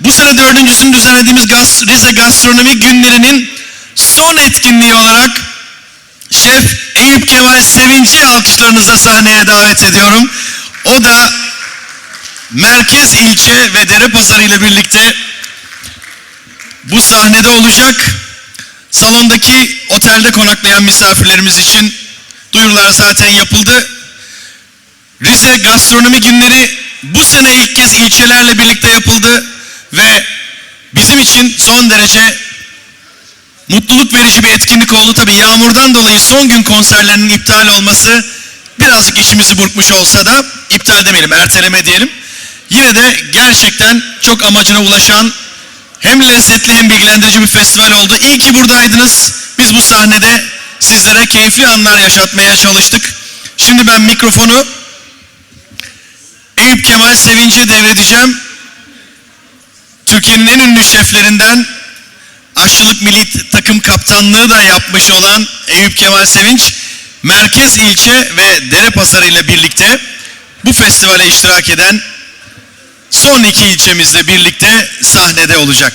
Bu sene dördüncüsünü düzenlediğimiz Rize Gastronomi Günleri'nin son etkinliği olarak Şef Eyüp Kemal Sevinci alkışlarınıza sahneye davet ediyorum. O da merkez ilçe ve dere pazarı ile birlikte bu sahnede olacak. Salondaki otelde konaklayan misafirlerimiz için duyurular zaten yapıldı. Rize Gastronomi Günleri bu sene ilk kez ilçelerle birlikte yapıldı ve bizim için son derece mutluluk verici bir etkinlik oldu. Tabii yağmurdan dolayı son gün konserlerinin iptal olması birazcık işimizi burkmuş olsa da iptal demeyelim, erteleme diyelim. Yine de gerçekten çok amacına ulaşan hem lezzetli hem bilgilendirici bir festival oldu. İyi ki buradaydınız. Biz bu sahnede sizlere keyifli anlar yaşatmaya çalıştık. Şimdi ben mikrofonu Eyüp Kemal Sevinç'e devredeceğim. Türkiye'nin en ünlü şeflerinden aşçılık milli takım kaptanlığı da yapmış olan Eyüp Kemal Sevinç, merkez ilçe ve dere pazarı ile birlikte bu festivale iştirak eden son iki ilçemizle birlikte sahnede olacak.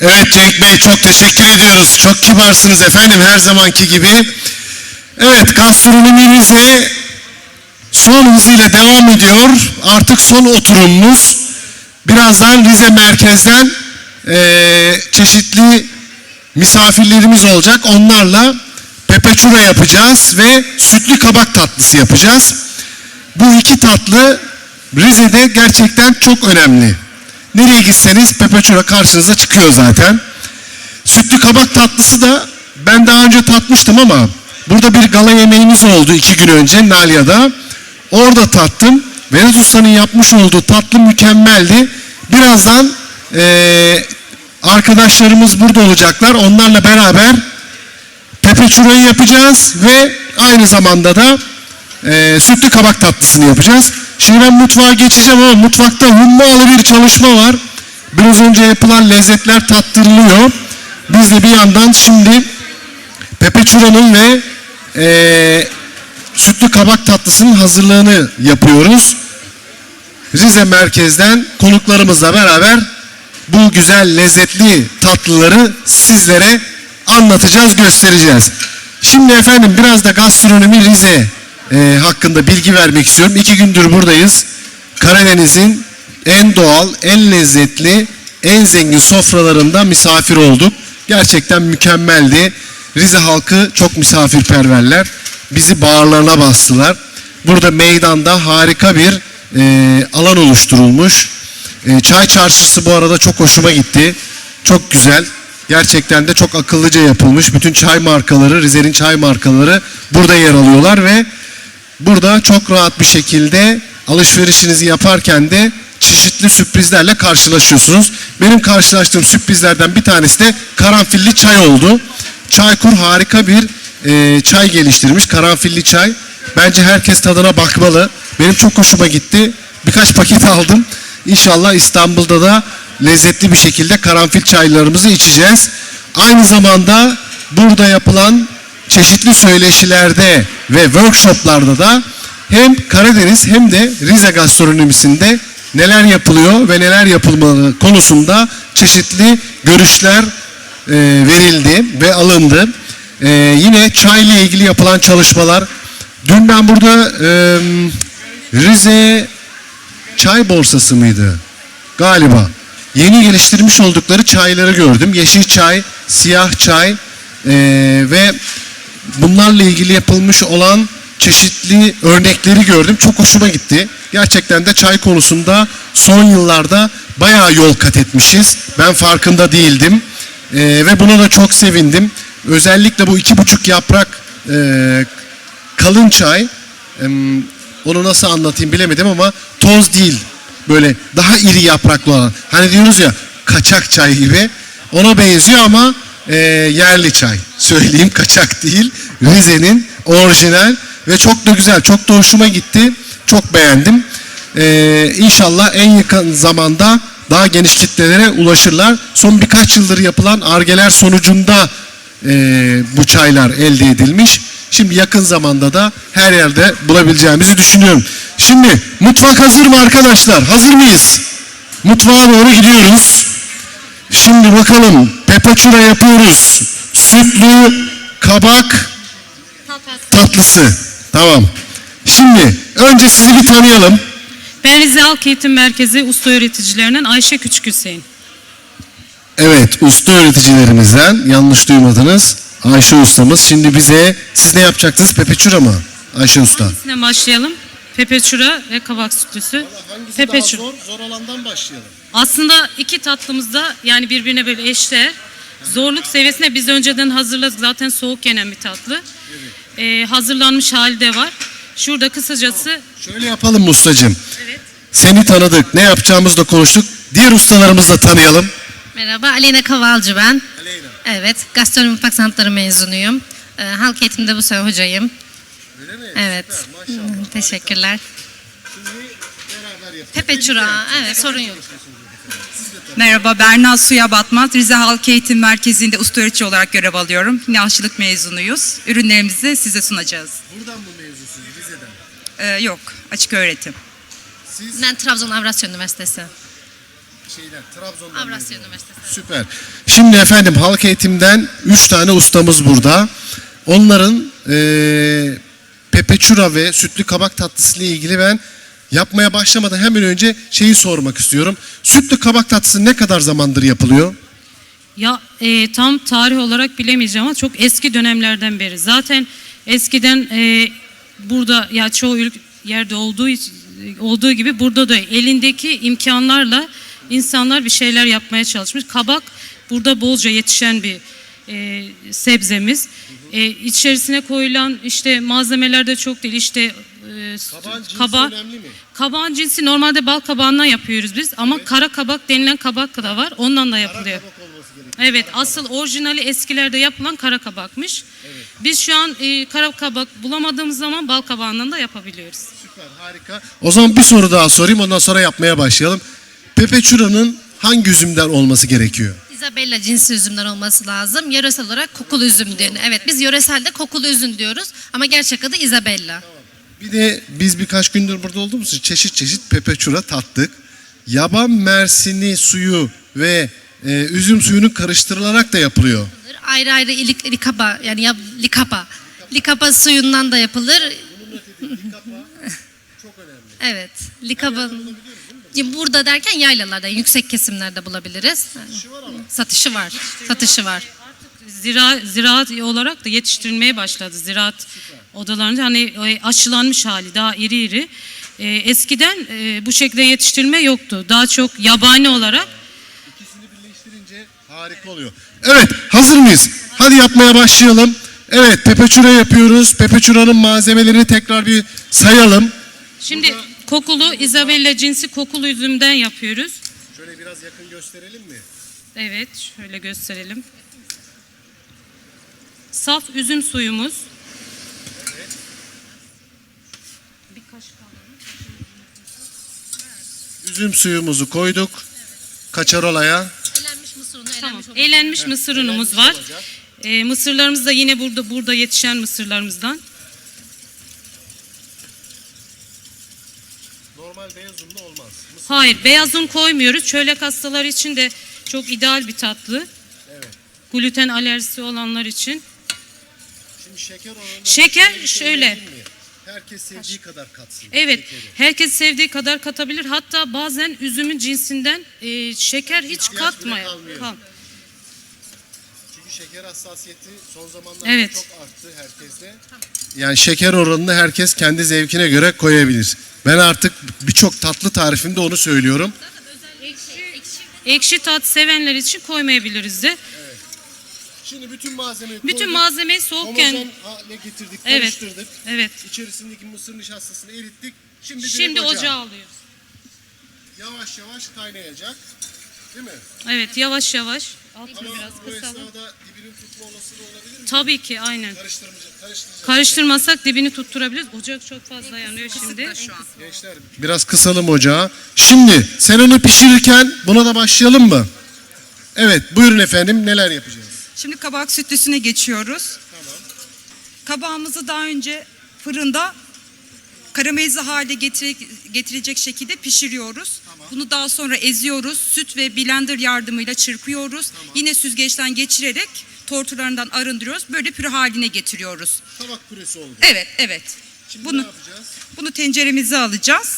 Evet Cenk Bey çok teşekkür ediyoruz. Çok kibarsınız efendim her zamanki gibi. Evet gastronomi Rize son hızıyla devam ediyor. Artık son oturumumuz. Birazdan Rize merkezden eee, çeşitli misafirlerimiz olacak. Onlarla pepeçura yapacağız ve sütlü kabak tatlısı yapacağız. Bu iki tatlı Rize'de gerçekten çok önemli. Nereye gitseniz pepeçura karşınıza çıkıyor zaten. Sütlü kabak tatlısı da ben daha önce tatmıştım ama burada bir gala yemeğimiz oldu iki gün önce Nalya'da. Orada tattım. Vedat Usta'nın yapmış olduğu tatlı mükemmeldi. Birazdan eee, arkadaşlarımız burada olacaklar. Onlarla beraber pepeçurayı yapacağız ve aynı zamanda da eee, sütlü kabak tatlısını yapacağız. Şimdi ben mutfağa geçeceğim ama mutfakta hummalı bir çalışma var. Biraz önce yapılan lezzetler tattırılıyor. Biz de bir yandan şimdi pepeçuranın ve eee, sütlü kabak tatlısının hazırlığını yapıyoruz. Rize merkezden konuklarımızla beraber bu güzel lezzetli tatlıları sizlere anlatacağız, göstereceğiz. Şimdi efendim biraz da gastronomi Rize e, hakkında bilgi vermek istiyorum. İki gündür buradayız. Karadeniz'in en doğal, en lezzetli, en zengin sofralarında misafir olduk. Gerçekten mükemmeldi. Rize halkı çok misafirperverler. Bizi bağırlarına bastılar. Burada meydanda harika bir e, alan oluşturulmuş. E, çay çarşısı bu arada çok hoşuma gitti. Çok güzel. Gerçekten de çok akıllıca yapılmış. Bütün çay markaları, Rize'nin çay markaları burada yer alıyorlar ve burada çok rahat bir şekilde alışverişinizi yaparken de çeşitli sürprizlerle karşılaşıyorsunuz. Benim karşılaştığım sürprizlerden bir tanesi de karanfilli çay oldu. Çaykur harika bir e, çay geliştirmiş. Karanfilli çay. Bence herkes tadına bakmalı. Benim çok hoşuma gitti. Birkaç paket aldım. İnşallah İstanbul'da da lezzetli bir şekilde karanfil çaylarımızı içeceğiz. Aynı zamanda burada yapılan çeşitli söyleşilerde ve workshoplarda da hem Karadeniz hem de Rize gastronomisinde neler yapılıyor ve neler yapılmalı konusunda çeşitli görüşler e, verildi ve alındı. E, yine çayla ilgili yapılan çalışmalar. Dün ben burada e, Rize çay borsası mıydı? Galiba. Yeni geliştirmiş oldukları çayları gördüm. Yeşil çay, siyah çay e, ve bunlarla ilgili yapılmış olan çeşitli örnekleri gördüm. Çok hoşuma gitti. Gerçekten de çay konusunda son yıllarda bayağı yol kat etmişiz. Ben farkında değildim. E, ve buna da çok sevindim. Özellikle bu iki buçuk yaprak e, kalın çay em, onu nasıl anlatayım bilemedim ama toz değil. Böyle daha iri yapraklı olan. Hani diyoruz ya kaçak çay gibi. Ona benziyor ama e, yerli çay. Söyleyeyim kaçak değil. Rize'nin orijinal ve çok da güzel. Çok da hoşuma gitti. Çok beğendim. E, inşallah en yakın zamanda daha geniş kitlelere ulaşırlar. Son birkaç yıldır yapılan argeler sonucunda e, bu çaylar elde edilmiş. Şimdi yakın zamanda da her yerde bulabileceğimizi düşünüyorum. Şimdi mutfak hazır mı arkadaşlar? Hazır mıyız? Mutfağa doğru gidiyoruz. Şimdi bakalım pepaçura yapıyoruz. Sütlü kabak tatlısı. Tamam. Şimdi önce sizi bir tanıyalım. Ben Rize Halk Eğitim Merkezi usta öğreticilerinden Ayşe Küçük Hüseyin. Evet, usta öğreticilerimizden yanlış duymadınız. Ayşe ustamız şimdi bize siz ne yapacaktınız? Pepeçura mı? Ayşe usta. Hangisinden başlayalım? Pepeçura ve kabak sütlüsü. Pepeçura. Zor olandan başlayalım. Aslında iki tatlımız da yani birbirine böyle eşdeğer. Zorluk seviyesine biz önceden hazırladık. Zaten soğuk yenen bir tatlı. Ee, hazırlanmış hali de var. Şurada kısacası Şöyle yapalım ustacığım? evet. Seni tanıdık, ne yapacağımızı da konuştuk. Diğer ustalarımızı da tanıyalım. Merhaba, Aleyna Kavalcı ben. Evet, gastronomi mutfak sanatları mezunuyum. Ee, halk eğitimde bu sene hocayım. Öyle mi? Evet, Hı, teşekkürler. Pepe Çura, evet sorun yok. Merhaba, Berna Suya Batmaz. Rize Halk Eğitim Merkezi'nde usta öğretici olarak görev alıyorum. Yine aşçılık mezunuyuz. Ürünlerimizi size sunacağız. Buradan mı mevzusunuz? Rize'den. Ee, yok, açık öğretim. Ben Trabzon Avrasya Üniversitesi. Şeyden, Trabzon'dan Avrasya Üniversitesi. Süper. Şimdi efendim halk eğitimden 3 tane ustamız burada. Onların eee pepeçura ve sütlü kabak tatlısı ile ilgili ben yapmaya başlamadan hemen önce şeyi sormak istiyorum. Sütlü kabak tatlısı ne kadar zamandır yapılıyor? Ya e, tam tarih olarak bilemeyeceğim ama çok eski dönemlerden beri. Zaten eskiden e, burada ya çoğu ülk- yerde olduğu iç- olduğu gibi burada da elindeki imkanlarla insanlar bir şeyler yapmaya çalışmış. Kabak burada bolca yetişen bir e, sebzemiz. E, içerisine koyulan işte malzemeler de çok değil. İşte e, kaba önemli mi? Kabağın cinsi normalde bal kabağından yapıyoruz biz ama kara kabak denilen kabak da var. Ondan da yapılıyor. Evet, asıl orijinali eskilerde yapılan kara kabakmış. Biz şu an e, kara kabak bulamadığımız zaman bal kabağından da yapabiliyoruz. Süper, harika. O zaman bir soru daha sorayım ondan sonra yapmaya başlayalım. Pepeçura'nın hangi üzümden olması gerekiyor? Isabella cinsi üzümden olması lazım. Yöresel olarak kokulu üzüm diyor. Evet, biz yöreselde kokulu üzüm diyoruz ama gerçek adı Isabella. Bir de biz birkaç gündür burada olduğumuz için çeşit çeşit pepeçura tattık. Yaban mersini suyu ve e, üzüm suyunun karıştırılarak da yapılıyor. Ayrı ayrı ilik, likapa yani ya, likapa. Likapa suyundan da yapılır. Evet. Likapa. Burada derken yaylalarda, yüksek kesimlerde bulabiliriz. Satışı var. Satışı var. Zira, ziraat olarak da yetiştirilmeye başladı. Ziraat odalarında hani e, aşılanmış hali daha iri iri. E, eskiden e, bu şekilde yetiştirilme yoktu. Daha çok yabani olarak İkisini birleştirince harika oluyor. Evet, hazır mıyız? Hadi yapmaya başlayalım. Evet, pepeçura yapıyoruz. Pepeçuranın malzemelerini tekrar bir sayalım. Şimdi kokulu Isabella cinsi kokulu üzümden yapıyoruz. Şöyle biraz yakın gösterelim mi? Evet, şöyle gösterelim. Saf üzüm suyumuz. Birkaç Üzüm suyumuzu koyduk. Kaçarolaya. Elenmiş mısır unu, Tamam. elenmiş Elenmiş mısır unumuz var. Ee, mısırlarımız da yine burada burada yetişen mısırlarımızdan. Normal beyaz unlu olmaz. Hayır, beyaz un koymuyoruz. Çölyak hastaları için de çok ideal bir tatlı. Gluten alerjisi olanlar için. Şimdi şeker oranında Şeker başka bir şöyle. mi? Herkes sevdiği kadar katsın. Evet, şekeri. herkes sevdiği kadar katabilir. Hatta bazen üzümün cinsinden e, şeker hiç ihtiyaç bile katmaya. kalmıyor. Kal- şeker hassasiyeti son zamanlarda Evet. çok arttı herkeste. Yani şeker oranını herkes kendi zevkine göre koyabilir. Ben artık birçok tatlı tarifimde onu söylüyorum. Ekşi tat sevenler için koymayabiliriz de. Şimdi bütün malzemeyi Bütün koyduk. malzemeyi soğukken Homojen hale getirdik, Evet. karıştırdık. evet. İçerisindeki mısır nişastasını erittik. Şimdi, Şimdi ocağa. ocağa alıyoruz. Yavaş yavaş kaynayacak. Değil mi? Evet, yavaş yavaş. Altını Ama biraz bu kısalım. esnada dibinin tutma olasılığı olabilir mi? Tabii ki aynen. Karıştırmayacak, karıştıracak. Karıştırmasak dibini tutturabiliriz. Ocak çok fazla yanıyor şimdi. Gençler biraz kısalım ocağı. Şimdi sen onu pişirirken buna da başlayalım mı? Evet buyurun efendim neler yapacağız? Şimdi kabak sütlüsüne geçiyoruz. Kabağımızı daha önce fırında karamelize hale getire- getirecek şekilde pişiriyoruz. Bunu daha sonra eziyoruz. Süt ve blender yardımıyla çırpıyoruz. Yine süzgeçten geçirerek tortularından arındırıyoruz. Böyle püre haline getiriyoruz. Tabak püresi oldu. Evet, evet. Şimdi Bunu ne yapacağız? bunu tenceremize alacağız.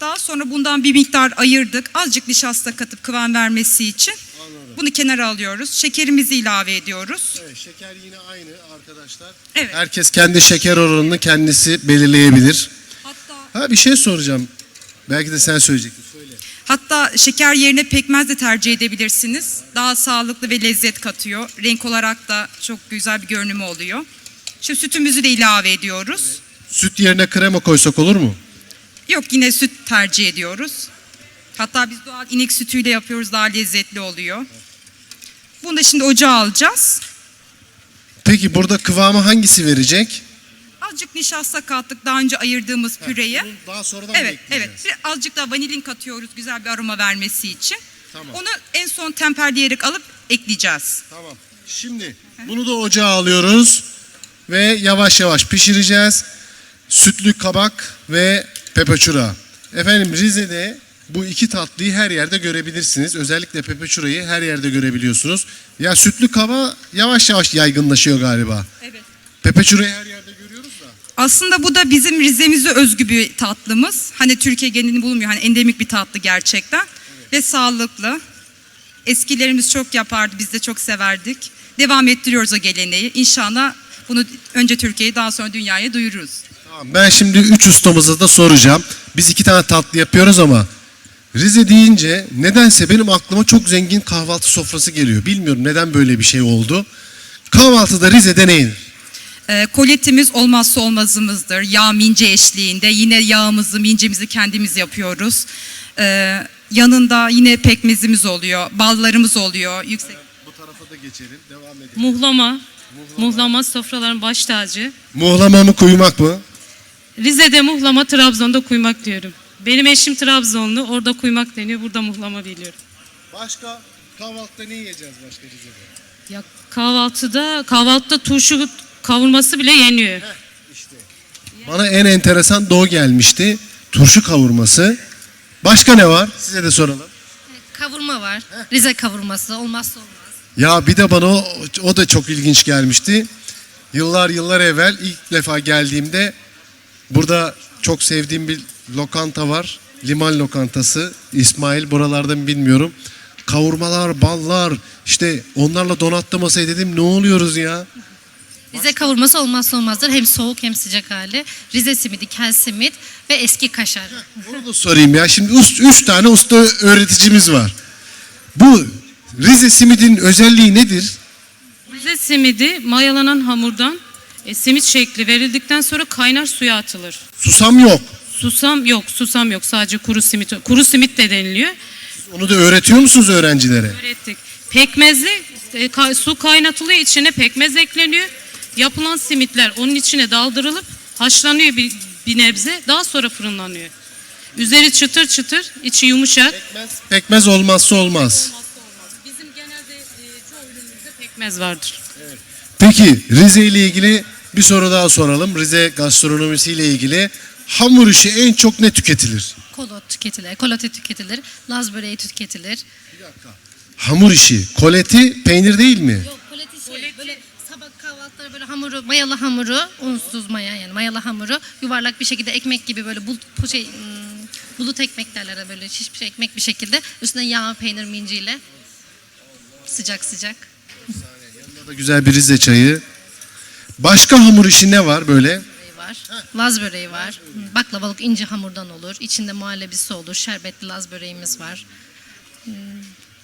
Daha sonra bundan bir miktar ayırdık. Azıcık nişasta katıp kıvam vermesi için. Bunu kenara alıyoruz. Şekerimizi ilave ediyoruz. Evet, şeker yine aynı arkadaşlar. Evet. Herkes kendi şeker oranını kendisi belirleyebilir. Ha bir şey soracağım. Belki de sen söyleyecektin. Söyle. hatta şeker yerine pekmez de tercih edebilirsiniz. Daha sağlıklı ve lezzet katıyor. Renk olarak da çok güzel bir görünümü oluyor. Şimdi sütümüzü de ilave ediyoruz. Süt yerine krema koysak olur mu? Yok yine süt tercih ediyoruz. Hatta biz doğal inek sütüyle yapıyoruz daha lezzetli oluyor. Bunu da şimdi ocağa alacağız. Peki burada kıvamı hangisi verecek? Azıcık nişasta kattık daha önce ayırdığımız püreye. Daha sonradan Evet, evet. Bir- Azıcık da vanilin katıyoruz güzel bir aroma vermesi için. Tamam. Onu en son temperleyerek alıp ekleyeceğiz. Tamam. Şimdi bunu da ocağa alıyoruz ve yavaş yavaş pişireceğiz. Sütlü kabak ve pepeçura. Efendim Rize'de bu iki tatlıyı her yerde görebilirsiniz. Özellikle pepeçurayı her yerde görebiliyorsunuz. Ya sütlü kaba yavaş yavaş yaygınlaşıyor galiba. Evet. Pepeçurayı her yerde görüyoruz. Aslında bu da bizim Rize'mize özgü bir tatlımız. Hani Türkiye genelinde bulunmuyor. Hani endemik bir tatlı gerçekten. Ve sağlıklı. Eskilerimiz çok yapardı. Biz de çok severdik. Devam ettiriyoruz o geleneği. İnşallah bunu önce Türkiye'ye daha sonra dünyaya duyururuz. Tamam, ben şimdi üç ustamıza da soracağım. Biz iki tane tatlı yapıyoruz ama Rize deyince nedense benim aklıma çok zengin kahvaltı sofrası geliyor. Bilmiyorum neden böyle bir şey oldu. Kahvaltıda Rize'de ne yenir? Ee, koletimiz olmazsa olmazımızdır. Yağ mince eşliğinde. Yine yağımızı, mincemizi kendimiz yapıyoruz. Ee, yanında yine pekmezimiz oluyor. Ballarımız oluyor. Yüksek Bu tarafa da geçelim. Devam edelim. Muhlama. Muhlama sofraların baş tacı. Muhlama mı kuymak mı? Rize'de muhlama, Trabzon'da kuymak diyorum. Benim eşim Trabzonlu, orada kuymak deniyor, burada muhlama biliyorum. Başka kahvaltıda ne yiyeceğiz başka Rize'de? Ya kahvaltıda, kahvaltıda turşu kavurması bile yeniyor. Bana en enteresan doğu gelmişti. Turşu kavurması. Başka ne var? Size de soralım. Kavurma var. Rize kavurması olmazsa olmaz. Ya bir de bana o, o da çok ilginç gelmişti. Yıllar yıllar evvel ilk defa geldiğimde burada çok sevdiğim bir lokanta var. Liman lokantası. İsmail buralardan bilmiyorum. Kavurmalar, ballar işte onlarla donattı masayı dedim ne oluyoruz ya? Rize kavurması olmazsa olmazdır. Hem soğuk hem sıcak hali. Rize simidi, kel simit ve eski kaşar. Onu da sorayım ya. Şimdi üç, üç tane usta öğreticimiz var. Bu Rize simidin özelliği nedir? Rize simidi mayalanan hamurdan e, simit şekli verildikten sonra kaynar suya atılır. Susam yok. Susam yok, susam yok. Sadece kuru simit. Kuru simit de deniliyor. Onu da öğretiyor musunuz öğrencilere? Öğrettik. Pekmezli e, ka- su kaynatılıyor, içine pekmez ekleniyor. Yapılan simitler onun içine daldırılıp haşlanıyor bir, bir nebze. Daha sonra fırınlanıyor. Üzeri çıtır çıtır, içi yumuşak. Pekmez olmazsa olmaz. Bizim genelde e, çoğu ürünümüzde pekmez vardır. Peki Rize ile ilgili bir soru daha soralım. Rize gastronomisi ile ilgili hamur işi en çok ne tüketilir? Kolot tüketilir, koloti tüketilir, laz böreği tüketilir. Hamur işi. Koleti peynir değil mi? Yok koleti şey, böyle kahvaltıları böyle hamuru, mayalı hamuru, unsuz maya yani mayalı hamuru yuvarlak bir şekilde ekmek gibi böyle bu şey, hmm, bulut ekmek derler böyle şiş bir şey ekmek bir şekilde. Üstüne yağ, peynir, minciyle sıcak sıcak. Yanında da güzel bir Rize çayı. Başka hamur işi ne var böyle? var. Laz böreği var. Baklavalık ince hamurdan olur. İçinde muhallebisi olur. Şerbetli laz böreğimiz var.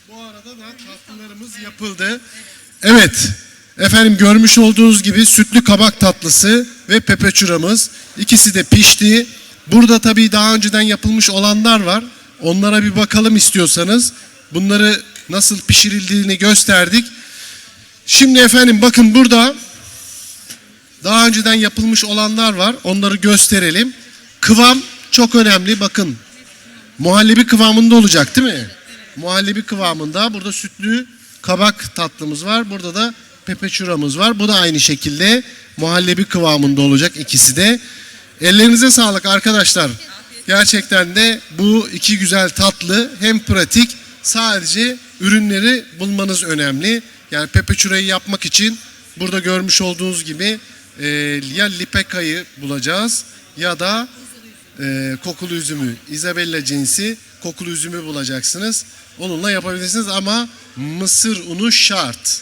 Bu arada da tatlılarımız yapıldı. Evet. Efendim görmüş olduğunuz gibi sütlü kabak tatlısı ve pepeçuramız. İkisi de pişti. Burada tabii daha önceden yapılmış olanlar var. Onlara bir bakalım istiyorsanız. Bunları nasıl pişirildiğini gösterdik. Şimdi efendim bakın burada daha önceden yapılmış olanlar var. Onları gösterelim. Kıvam çok önemli. Bakın muhallebi kıvamında olacak değil mi? Muhallebi kıvamında. Burada sütlü kabak tatlımız var. Burada da pepeçuramız var. Bu da aynı şekilde muhallebi kıvamında olacak ikisi de. Ellerinize sağlık arkadaşlar. Gerçekten de bu iki güzel tatlı hem pratik sadece ürünleri bulmanız önemli. Yani pepeçurayı yapmak için burada görmüş olduğunuz gibi e, ya lipekayı bulacağız ya da e, kokulu üzümü, Isabella cinsi kokulu üzümü bulacaksınız. Onunla yapabilirsiniz ama mısır unu şart.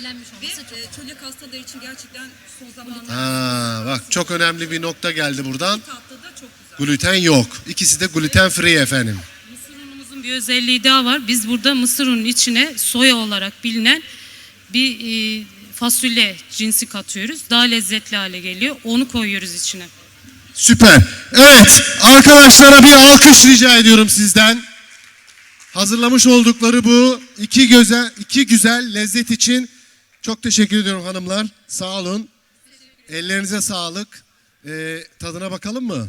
Elenmiş Ve olması çok e, çocuk hastaları için gerçekten son zamanlarda Ha, bak çok önemli bir nokta geldi buradan. tatlı da çok güzel. Gluten yok. İkisi de gluten free efendim. Mısır unumuzun bir özelliği daha var. Biz burada mısır unun içine soya olarak bilinen bir e, fasulye cinsi katıyoruz. Daha lezzetli hale geliyor. Onu koyuyoruz içine. Süper. Evet arkadaşlara bir alkış rica ediyorum sizden. Hazırlamış oldukları bu iki güzel iki güzel lezzet için çok teşekkür ediyorum hanımlar. Sağ olun. Ellerinize sağlık. Ee, tadına bakalım mı?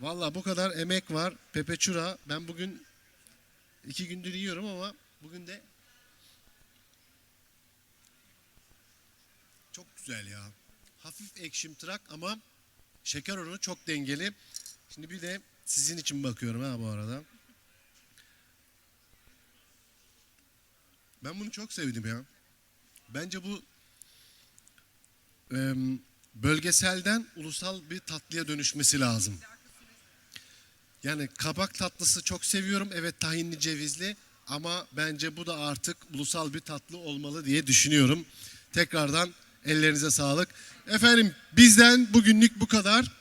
Valla bu kadar emek var. Pepeçura. Ben bugün iki gündür yiyorum ama bugün de çok güzel ya. Hafif ekşimtırak ama şeker oranı çok dengeli. Şimdi bir de sizin için bakıyorum ha bu arada. Ben bunu çok sevdim ya. Bence bu em, bölgeselden ulusal bir tatlıya dönüşmesi lazım. Yani kabak tatlısı çok seviyorum. Evet tahinli cevizli ama bence bu da artık ulusal bir tatlı olmalı diye düşünüyorum. Tekrardan ellerinize sağlık. Efendim bizden bugünlük bu kadar.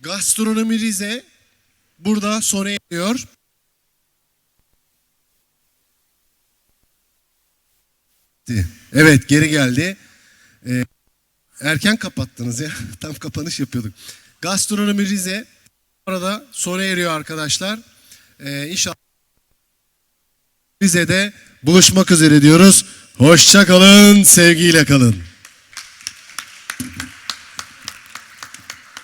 Gastronomi Rize burada sona eriyor. Evet geri geldi. Ee, erken kapattınız ya. Tam kapanış yapıyorduk. Gastronomi Rize arada sona eriyor arkadaşlar. Ee, inşallah Rize'de buluşmak üzere diyoruz. Hoşça kalın, sevgiyle kalın.